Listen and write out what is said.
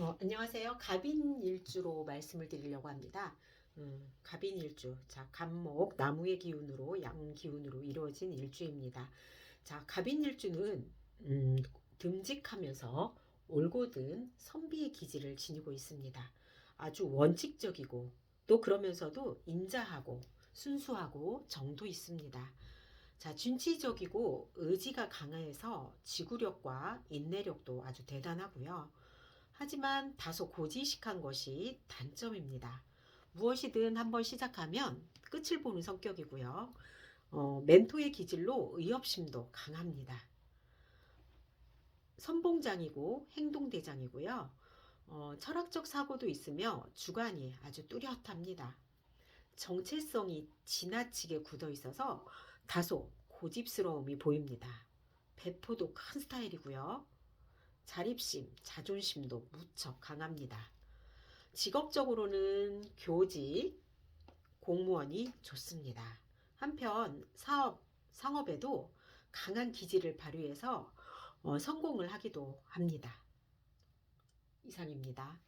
어, 안녕하세요. 갑인 일주로 말씀을 드리려고 합니다. 음, 갑인 일주. 자, 갑목, 나무의 기운으로, 양 기운으로 이루어진 일주입니다. 자, 갑인 일주는, 음, 듬직하면서 올곧은 선비의 기질을 지니고 있습니다. 아주 원칙적이고, 또 그러면서도 인자하고, 순수하고, 정도 있습니다. 자, 준치적이고, 의지가 강해서 지구력과 인내력도 아주 대단하고요. 하지만 다소 고지식한 것이 단점입니다. 무엇이든 한번 시작하면 끝을 보는 성격이고요. 어, 멘토의 기질로 의협심도 강합니다. 선봉장이고 행동대장이고요. 어, 철학적 사고도 있으며 주관이 아주 뚜렷합니다. 정체성이 지나치게 굳어 있어서 다소 고집스러움이 보입니다. 배포도 큰 스타일이고요. 자립심, 자존심도 무척 강합니다. 직업적으로는 교직, 공무원이 좋습니다. 한편 사업, 상업에도 강한 기질을 발휘해서 어, 성공을 하기도 합니다. 이상입니다.